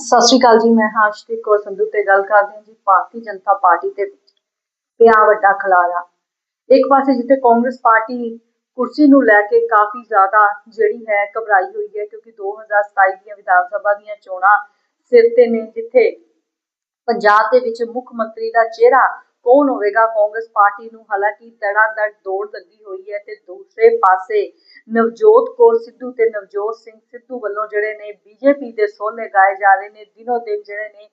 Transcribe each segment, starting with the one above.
ਸਤਿ ਸ਼੍ਰੀ ਅਕਾਲ ਜੀ, ਮੈਂ ਹਾਂ ਕੌਰ ਸੰਧੂ ਤੇ ਗੱਲ ਕਰਦੇ ਹਾਂ ਜੀ ਭਾਰਤੀ ਜਨਤਾ ਪਾਰਟੀ ਤੇ ਪਿਆ ਵੱਡਾ ਖਲਾਰਾ। ਇੱਕ ਪਾਸੇ ਜਿੱਥੇ ਕਾਂਗਰਸ ਪਾਰਟੀ ਕੁਰਸੀ ਨੂੰ ਲੈ ਕੇ ਕਾਫੀ ਜ਼ਿਆਦਾ ਜਿਹੜੀ ਹੈ ਘਬਰਾਈ ਹੋਈ ਹੈ, ਕਿਉਂਕਿ 2027 ਦੀਆਂ ਵਿਧਾਨ ਸਭਾ ਦੀਆਂ ਚੋਣਾਂ ਸਿਰ ਤੇ ਨੇ, ਜਿੱਥੇ ਪੰਜਾਬ ਦੇ ਵਿੱਚ ਮੁੱਖ ਮੰਤਰੀ ਦਾ ਚਿਹਰਾ ਕੌਣ ਹੋਵੇਗਾ? ਕਾਂਗਰਸ ਪਾਰਟੀ ਨੂੰ ਹਾਲਾਂਕਿ ਧੜਾ-ਧੜ ਦੌੜ ਲੱਗੀ ਹੋਈ ਹੈ ਤੇ ਦੂਸਰੇ ਪਾਸੇ ਨਵਜੋਤ ਕੌਰ ਸਿੱਧੂ ਤੇ ਨਵਜੋਤ ਸਿੰਘ ਸਿੱਧੂ ਵੱਲੋਂ ਜਿਹੜੇ ਨੇ ਬੀਜੇਪੀ ਦੇ ਸੋਹਲੇ ਗਾਏ ਜਾ ਰਹੇ ਨੇ, ਦਿਨੋ ਦਿਨ ਜਿਹੜੇ ਨੇ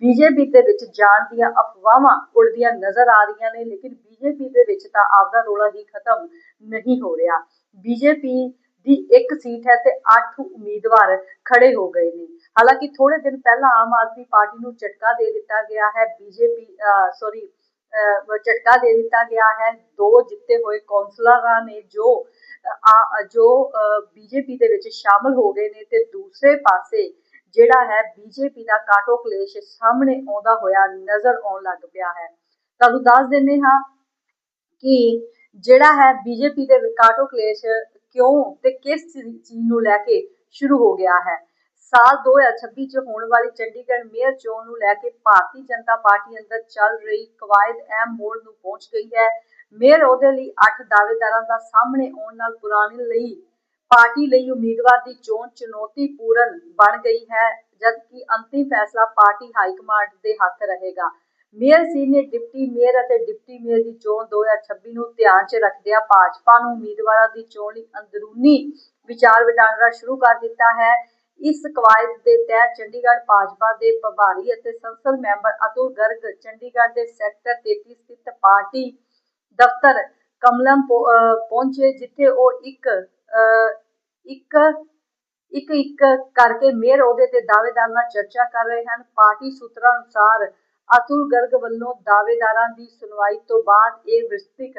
ਬੀਜੇਪੀ ਦੇ ਵਿੱਚ ਜਾਣ ਦੀਆਂ ਅਫਵਾਹਾਂ ਉੜਦੀਆਂ ਨਜ਼ਰ ਆ ਰਹੀਆਂ ਨੇ, ਲੇਕਿਨ ਬੀਜੇਪੀ ਦੇ ਵਿੱਚ ਤਾਂ ਆਪਦਾ ਰੋਲਾ ਹੀ ਖਤਮ ਨਹੀਂ ਹੋ ਰਿਹਾ। ਬੀਜੇਪੀ ਦੀ ਇੱਕ ਸੀਟ ਹੈ ਤੇ 8 ਉਮੀਦਵਾਰ ਖੜੇ ਹੋ ਗਏ ਨੇ। ਹਾਲਾਂਕਿ ਥੋੜੇ ਦਿਨ ਪਹਿਲਾਂ ਆਮ ਆਦਮੀ ਪਾਰਟੀ ਨੂੰ ਝਟਕਾ ਦੇ ਦਿੱਤਾ ਗਿਆ ਹੈ। ਬੀਜੇਪੀ ਸੌਰੀ ਝਟਕਾ ਦੇ ਦਿੱਤਾ ਗਿਆ ਹੈ। ਦੋ ਜਿੱਤੇ ਹੋਏ ਕੌਂਸਲਰਾਂ ਨੇ ਜੋ ਜੋ ਬੀਜੇਪੀ ਦੇ ਵਿੱਚ ਸ਼ਾਮਲ ਹੋ ਗਏ ਨੇ ਤੇ ਦੂਸਰੇ ਪਾਸੇ ਜਿਹੜਾ ਹੈ ਬੀਜੇਪੀ ਦਾ ਕਾਟੋ ਕਲੇਸ਼ ਸਾਹਮਣੇ ਆਉਂਦਾ ਹੋਇਆ ਨਜ਼ਰ ਆਉਣ ਲੱਗ ਪਿਆ ਹੈ। ਤੁਹਾਨੂੰ ਦੱਸ ਦਿੰਨੇ ਹਾਂ ਕਿ ਜਿਹੜਾ ਹੈ ਬੀਜੇਪੀ ਦੇ ਕਾਟੋ ਕਲੇਸ਼ ਕਿਉਂ ਤੇ ਕਿਸ ਚੀਜ਼ ਨੂੰ ਲੈ ਕੇ ਸ਼ੁਰੂ ਹੋ ਗਿਆ ਹੈ। ਸਾਲ 2026 ਚ ਹੋਣ ਵਾਲੀ ਚੰਡੀਗੜ੍ਹ ਮੇਅਰ ਚੋਣ ਨੂੰ ਲੈ ਕੇ ਭਾਰਤੀ ਜਨਤਾ ਪਾਰਟੀ ਅੰਦਰ ਚੱਲ ਰਹੀ ਕਵਾਇਦ ਅਹਿਮ ਮੋੜ ਨੂੰ ਪਹੁੰਚ ਗਈ ਹੈ। ਮੇਅਰ ਉਹਦੇ ਲਈ 8 ਦਾਅਵੇਦਾਰਾਂ ਦਾ ਸਾਹਮਣੇ ਆਉਣ ਨਾਲ ਪੁਰਾਣੇ ਲਈ ਪਾਰਟੀ ਲਈ ਉਮੀਦਵਾਰ ਦੀ ਚੋਣ ਚੁਣੌਤੀਪੂਰਨ ਬਣ ਗਈ ਹੈ, ਜਦਕਿ ਅੰਤਿਮ ਫੈਸਲਾ ਪਾਰਟੀ ਹਾਈ ਕਮਾਂਡ ਦੇ ਹੱਥ ਰਹੇਗਾ। ਮੇਅਰ ਸੀ ਨੇ ਡਿਪਟੀ ਮੇਅਰ ਅਤੇ ਡਿਪਟੀ ਮੇਅਰ ਦੀ ਚੋਣ 2026 ਨੂੰ ਧਿਆਨ 'ਚ ਰੱਖਦਿਆਂ ਭਾਜਪਾ ਨੂੰ ਉਮੀਦਵਾਰਾਂ ਦੀ ਚੋਣ ਲਈ ਅੰਦਰੂਨੀ ਵਿਚਾਰ ਵਟਾਂਦਰਾ ਸ਼ੁਰੂ ਕਰ ਦਿੱਤਾ ਹੈ। ਇਸ ਕਵਾਇਦ ਦੇ ਤਹਿਤ ਚੰਡੀਗੜ੍ਹ ਭਾਜਪਾ ਦੇ ਪ੍ਰਭਾਰੀ ਅਤੇ ਸੰਸਦ ਮੈਂਬਰ ਅਤੁਲ ਗਰਗ ਚੰਡੀਗੜ੍ਹ ਦੇ ਸੈਕਟਰ 33 ਸਥਿਤ ਪਾਰਟੀ ਦਫ਼ਤਰ ਕਮਲਮ ਪਹੁੰਚੇ, ਜਿੱਥੇ ਉਹ ਇੱਕ ਇੱਕ ਇੱਕ ਇੱਕ ਕਰਕੇ ਮੇਅਰ ਅਹੁਦੇ ਤੇ ਦਾਅਵੇਦਾਰ ਨਾਲ ਚਰਚਾ ਕਰ ਰਹੇ ਹਨ। ਪਾਰਟੀ ਸੂਤਰਾਂ ਅਨੁਸਾਰ ਅਤੁਲ ਗਰਗ ਵੱਲੋਂ ਦਾਅਵੇਦਾਰਾਂ ਦੀ ਸੁਣਵਾਈ ਤੋਂ ਬਾਅਦ ਇਹ ਵਿਸਤ੍ਰਿਤ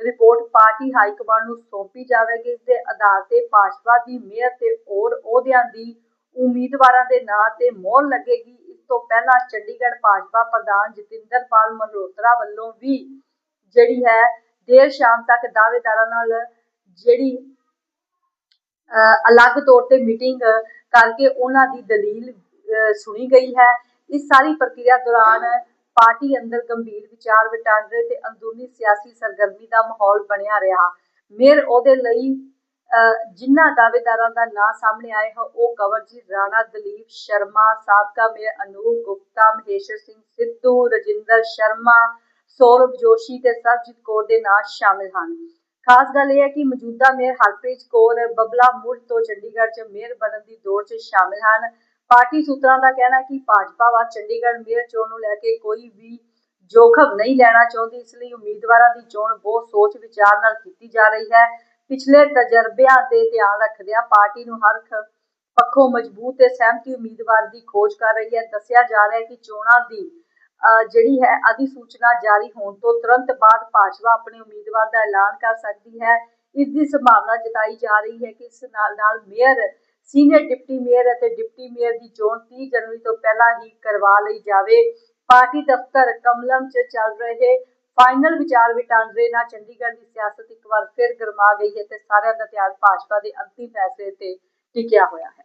ਰਿਪੋਰਟ ਪਾਰਟੀ ਹਾਈ ਕਮਾਂਡ ਨੂੰ ਸੌਂਪੀ ਜਾਵੇਗੀ, ਇਸ ਦੇ ਆਧਾਰ ਤੇ ਭਾਜਪਾ ਦੀ ਮੇਅਰ ਤੇ ਹੋਰ ਅਹੁਦਿਆਂ ਦੀ ਉਮੀਦਵਾਰਾਂ ਦੇ ਨਾਂ ਤੇ ਮੋਹਰ ਲੱਗੇਗੀ। ਇਸ ਤੋਂ ਪਹਿਲਾਂ ਚੰਡੀਗੜ੍ਹ ਭਾਜਪਾ ਪ੍ਰਧਾਨ ਜਤਿੰਦਰਪਾਲ ਮਲਹੋਤਰਾ ਵੱਲੋਂ ਵੀ ਜਿਹੜੀ ਹੈ, ਦੇਰ ਸ਼ਾਮ ਤੱਕ ਦਾਅਵੇਦਾਰਾਂ ਨਾਲ ਜਿਹੜੀ ਅਲੱਗ ਤੌਰ ਤੇ ਮੀਟਿੰਗ ਕਰਕੇ ਉਹਨਾਂ ਦੀ ਦਲੀਲ ਸੁਣੀ ਗਈ ਹੈ। ਇਸ ਸਾਰੀ ਪ੍ਰਕਿਰਿਆ ਦੌਰਾਨ ਪਾਰਟੀ ਅੰਦਰ ਗੰਭੀਰ ਵਿਚਾਰ ਵਟਾਂਦਰੇ ਤੇ ਅੰਦਰੂਨੀ ਸਿਆਸੀ ਸਰਗਰਮੀ ਦਾ ਮਾਹੌਲ ਬਣਿਆ ਰਿਹਾ। ਮੇਅਰ ਉਹਦੇ ਲਈ ਜਿਨ੍ਹਾਂ ਦਾਅਵੇਦਾਰਾਂ ਦਾ ਨਾਂ ਸਾਹਮਣੇ ਆਏ ਹੋ, ਉਹ ਕਵਰਜੀਤ ਰਾਣਾ ਦਲੀਪ ਸ਼ਰਮਾ, ਸਾਬਕਾ ਮੇਅਰ ਅਨੂਪ ਗੁਪਤਾ, ਮਹੇਸ਼ਰ ਸਿੰਘ ਸਿੱਧੂ, ਰਜਿੰਦਰ ਸ਼ਰਮਾ, ਸੌਰਵ ਜੋਸ਼ੀ ਤੇ ਸਰਜੀਤ ਕੌਰ ਦੇ ਨਾਂ ਸ਼ਾਮਿਲ ਹਨ। ਖਾਸ ਗੱਲ ਇਹ ਹੈ ਕਿ ਮੌਜੂਦਾ ਮੇਅਰ ਹਰਪ੍ਰੀਤ ਕੌਰ ਬਬਲਾ ਮੁੜ ਤੋਂ ਚੰਡੀਗੜ੍ਹ 'ਚ ਮੇਅਰ ਬਣਨ ਦੀ ਦੌੜ 'ਚ ਸ਼ਾਮਿਲ ਹਨ। ਪਾਰਟੀ ਸੂਤਰਾਂ ਦਾ ਕਹਿਣਾ ਕਿ ਭਾਜਪਾ ਵਾ ਚੰਡੀਗੜ੍ਹ ਮੇਅਰ ਚੋਣ ਨੂੰ ਲੈ ਕੇ ਕੋਈ ਵੀ ਜੋਖਮ ਨਹੀਂ ਲੈਣਾ ਚਾਹੁੰਦੀ, ਇਸ ਲਈ ਉਮੀਦਵਾਰਾਂ ਦੀ ਚੋਣ ਬਹੁਤ ਸੋਚ ਵਿਚਾਰ ਨਾਲ ਕੀਤੀ ਜਾ ਰਹੀ ਹੈ। ਪਿਛਲੇ ਤਜਰਬਿਆਂ ਤੇ ਧਿਆਨ ਰੱਖਦਿਆਂ ਪਾਰਟੀ ਨੂੰ ਹਰ ਪੱਖੋਂ ਮਜ਼ਬੂਤ ਤੇ ਸਹਿਮਤੀ ਉਮੀਦਵਾਰ ਦੀ ਖੋਜ ਕਰ ਰਹੀ ਹੈ। ਦੱਸਿਆ ਜਾ ਰਿਹਾ ਹੈ ਕਿ ਚੋਣਾਂ ਦੀ ਜਿਹੜੀ ਹੈ ਅਧਿਸੂਚਨਾ ਜਾਰੀ ਹੋਣ ਤੋਂ ਤੁਰੰਤ ਬਾਅਦ ਭਾਜਪਾ ਆਪਣੇ ਉਮੀਦਵਾਰ ਦਾ ਐਲਾਨ ਕਰ ਸਕਦੀ ਹੈ। ਇਸ ਦੀ ਸੰਭਾਵਨਾ ਜਤਾਈ ਜਾ ਰਹੀ ਹੈ ਕਿ ਇਸ ਨਾਲ ਨਾਲ ਮੇਅਰ ਸੀਨੀਅਰ ਡਿਪਟੀ ਮੇਅਰ ਅਤੇ ਡਿਪਟੀ ਮੇਅਰ ਦੀ ਚੋਣ 30 ਜਨਵਰੀ ਤੋਂ ਪਹਿਲਾਂ ਹੀ ਕਰਵਾ ਲਈ ਜਾਵੇ। ਪਾਰਟੀ ਦਫ਼ਤਰ ਕਮਲਮ 'ਚ ਚੱਲ ਰਹੇ ਫਾਈਨਲ ਵਿਚਾਰ ਵਟਾਂਦਰੇ ਨਾਲ ਚੰਡੀਗੜ੍ਹ ਦੀ ਸਿਆਸਤ ਇੱਕ ਵਾਰ ਫਿਰ ਗਰਮਾ ਗਈ ਹੈ ਤੇ ਸਾਰਿਆਂ ਦਾ ਧਿਆਨ ਭਾਜਪਾ ਦੇ ਅੰਤਿਮ ਫੈਸਲੇ ਤੇ ਟਿਕਿਆ ਹੋਇਆ ਹੈ।